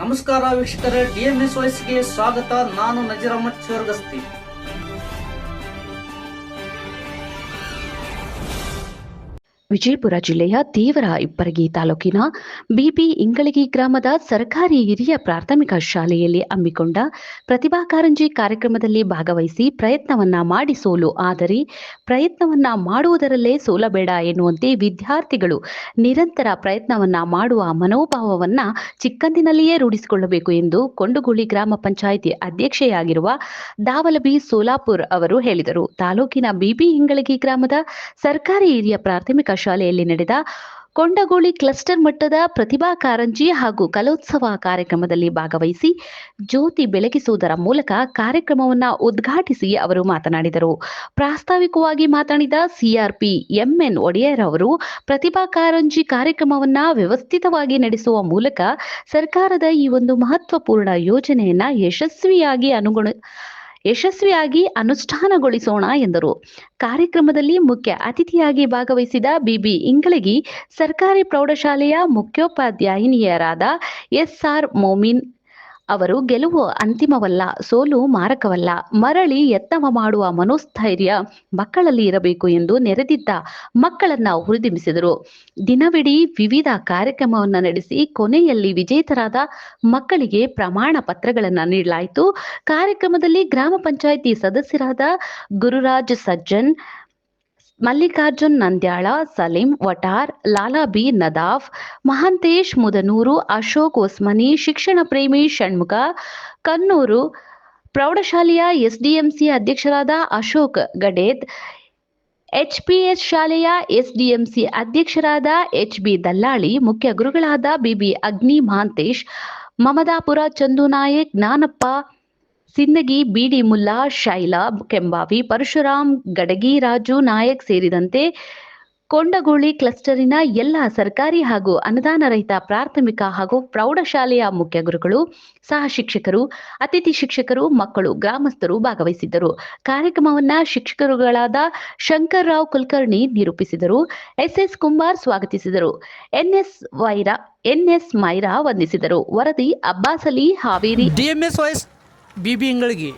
ನಮಸ್ಕಾರ ವೀಕ್ಷಕರೇ ಎಸ್ ವಾಯ್ಸ್ಗೆ ಸ್ವಾಗತ. ನಾನು ನಜೀರ್ ಅಹಮದ್ ಚೋರ್ಗಸ್ತಿ ವಿಜಯಪುರ ಜಿಲ್ಲೆಯ ದೇವರ ಇಬ್ಬರಗಿ ತಾಲೂಕಿನ ಬಿಬಿ ಇಂಗಳಗಿ ಗ್ರಾಮದ ಸರ್ಕಾರಿ ಹಿರಿಯ ಪ್ರಾಥಮಿಕ ಶಾಲೆಯಲ್ಲಿ ಹಮ್ಮಿಕೊಂಡ ಪ್ರತಿಭಾ ಕಾರಂಜಿ ಕಾರ್ಯಕ್ರಮದಲ್ಲಿ ಭಾಗವಹಿಸಿ ಪ್ರಯತ್ನವನ್ನ ಮಾಡಿ ಸೋಲು. ಆದರೆ ಪ್ರಯತ್ನವನ್ನ ಮಾಡುವುದರಲ್ಲೇ ಸೋಲಬೇಡ ಎನ್ನುವಂತೆ ವಿದ್ಯಾರ್ಥಿಗಳು ನಿರಂತರ ಪ್ರಯತ್ನವನ್ನ ಮಾಡುವ ಮನೋಭಾವವನ್ನ ಚಿಕ್ಕಂದಿನಲ್ಲಿಯೇ ರೂಢಿಸಿಕೊಳ್ಳಬೇಕು ಎಂದು ಕೊಂಡುಗುಳಿ ಗ್ರಾಮ ಪಂಚಾಯಿತಿ ಅಧ್ಯಕ್ಷೆಯಾಗಿರುವ ದಾವಲಬಿ ಸೋಲಾಪುರ್ ಅವರು ಹೇಳಿದರು. ತಾಲೂಕಿನ ಬಿಬಿ ಇಂಗಳಗಿ ಗ್ರಾಮದ ಸರ್ಕಾರಿ ಹಿರಿಯ ಪ್ರಾಥಮಿಕ ಶಾಲೆಯಲ್ಲಿ ನಡೆದ ಕೊಂಡಗೋಳಿ ಕ್ಲಸ್ಟರ್ ಮಟ್ಟದ ಪ್ರತಿಭಾ ಕಾರಂಜಿ ಹಾಗೂ ಕಲೋತ್ಸವ ಕಾರ್ಯಕ್ರಮದಲ್ಲಿ ಭಾಗವಹಿಸಿ ಜ್ಯೋತಿ ಬೆಳಗಿಸುವುದರ ಮೂಲಕ ಕಾರ್ಯಕ್ರಮವನ್ನು ಉದ್ಘಾಟಿಸಿ ಅವರು ಮಾತನಾಡಿದರು. ಪ್ರಾಸ್ತಾವಿಕವಾಗಿ ಮಾತನಾಡಿದ ಸಿಆರ್ಪಿ ಎಂಎನ್ ಒಡೆಯರ್ ಅವರು ಪ್ರತಿಭಾ ಕಾರಂಜಿ ಕಾರ್ಯಕ್ರಮವನ್ನು ವ್ಯವಸ್ಥಿತವಾಗಿ ನಡೆಸುವ ಮೂಲಕ ಸರ್ಕಾರದ ಈ ಒಂದು ಮಹತ್ವಪೂರ್ಣ ಯೋಜನೆಯನ್ನು ಯಶಸ್ವಿಯಾಗಿ ಅನುಗುಣ ಯಶಸ್ವಿಯಾಗಿ ಅನುಷ್ಠಾನಗೊಳಿಸೋಣ ಎಂದರು. ಕಾರ್ಯಕ್ರಮದಲ್ಲಿ ಮುಖ್ಯ ಅತಿಥಿಯಾಗಿ ಭಾಗವಹಿಸಿದ ಬಿಬಿ ಇಂಗಳಗಿ ಸರ್ಕಾರಿ ಪ್ರೌಢಶಾಲೆಯ ಮುಖ್ಯೋಪಾಧ್ಯಾಯಿನಿಯರಾದ ಎಸ್ಆರ್ ಮೋಮಿನ್ ಅವರು ಗೆಲುವು ಅಂತಿಮವಲ್ಲ, ಸೋಲು ಮಾರಕವಲ್ಲ. ಮರಳಿ ಯತ್ನವ ಮಾಡುವ ಮನೋಸ್ಥೈರ್ಯ ಮಕ್ಕಳಲ್ಲಿ ಇರಬೇಕು ಎಂದು ನೆರೆದಿದ್ದ ಮಕ್ಕಳನ್ನ ಹುರಿದುಂಬಿಸಿದರು. ದಿನವಿಡೀ ವಿವಿಧ ಕಾರ್ಯಕ್ರಮವನ್ನು ನಡೆಸಿ ಕೊನೆಯಲ್ಲಿ ವಿಜೇತರಾದ ಮಕ್ಕಳಿಗೆ ಪ್ರಮಾಣ ಪತ್ರಗಳನ್ನು ನೀಡಲಾಯಿತು. ಕಾರ್ಯಕ್ರಮದಲ್ಲಿ ಗ್ರಾಮ ಪಂಚಾಯಿತಿ ಸದಸ್ಯರಾದ ಗುರುರಾಜ್ ಸಜ್ಜನ್ ಮಲ್ಲಿಕಾರ್ಜುನ್ ನಂದ್ಯಾಳ, ಸಲೀಂ ವಟಾರ್, ಲಾಲಾ ಬಿ ನದಾಫ್, ಮಹಾಂತೇಶ್ ಮುದನೂರು, ಅಶೋಕ್ ಒಸ್ಮನಿ, ಶಿಕ್ಷಣ ಪ್ರೇಮಿ ಷಣ್ಮುಖ ಕನ್ನೂರು ಪ್ರೌಢಶಾಲೆಯ ಎಸ್ಡಿಎಂಸಿ ಅಧ್ಯಕ್ಷರಾದ ಅಶೋಕ್ ಗಡೇದ್, ಎಚ್ಪಿಎಸ್ ಶಾಲೆಯ ಎಸ್ಡಿಎಂಸಿ ಅಧ್ಯಕ್ಷರಾದ ಎಚ್ ಬಿ ದಲ್ಲಾಳಿ, ಮುಖ್ಯ ಗುರುಗಳಾದ ಬಿಬಿ ಅಗ್ನಿ ಮಹಾಂತೇಶ್, ಮಮದಾಪುರ ಚಂದು ನಾಯಕ್ ಜ್ಞಾನಪ್ಪ ಸಿಂದಗಿ, ಬಿಡಿ ಮುಲ್ಲಾ, ಶೈಲಾ ಕೆಂಬಾವಿ, ಪರಶುರಾಮ್, ಗಡಗಿ, ರಾಜು ನಾಯಕ್ ಸೇರಿದಂತೆ ಕೊಂಡಗೋಳಿ ಕ್ಲಸ್ಟರಿನ ಎಲ್ಲ ಸರ್ಕಾರಿ ಹಾಗೂ ಅನುದಾನ ರಹಿತ ಪ್ರಾಥಮಿಕ ಹಾಗೂ ಪ್ರೌಢಶಾಲೆಯ ಮುಖ್ಯ ಗುರುಗಳು ಸಹ ಶಿಕ್ಷಕರು ಅತಿಥಿ ಶಿಕ್ಷಕರು, ಮಕ್ಕಳು, ಗ್ರಾಮಸ್ಥರು ಭಾಗವಹಿಸಿದ್ದರು. ಕಾರ್ಯಕ್ರಮವನ್ನ ಶಿಕ್ಷಕರುಗಳಾದ ಶಂಕರ್ ರಾವ್ ಕುಲಕರ್ಣಿ ನಿರೂಪಿಸಿದರು. ಎಸ್ಎಸ್ ಕುಮಾರ್ ಸ್ವಾಗತಿಸಿದರು. ಎನ್ಎಸ್ ವೈರಾ, ಎನ್ಎಸ್ ಮೈರಾ ವಂದಿಸಿದರು. ವರದಿ Abbasali Haveri. DMS B B Ingalagi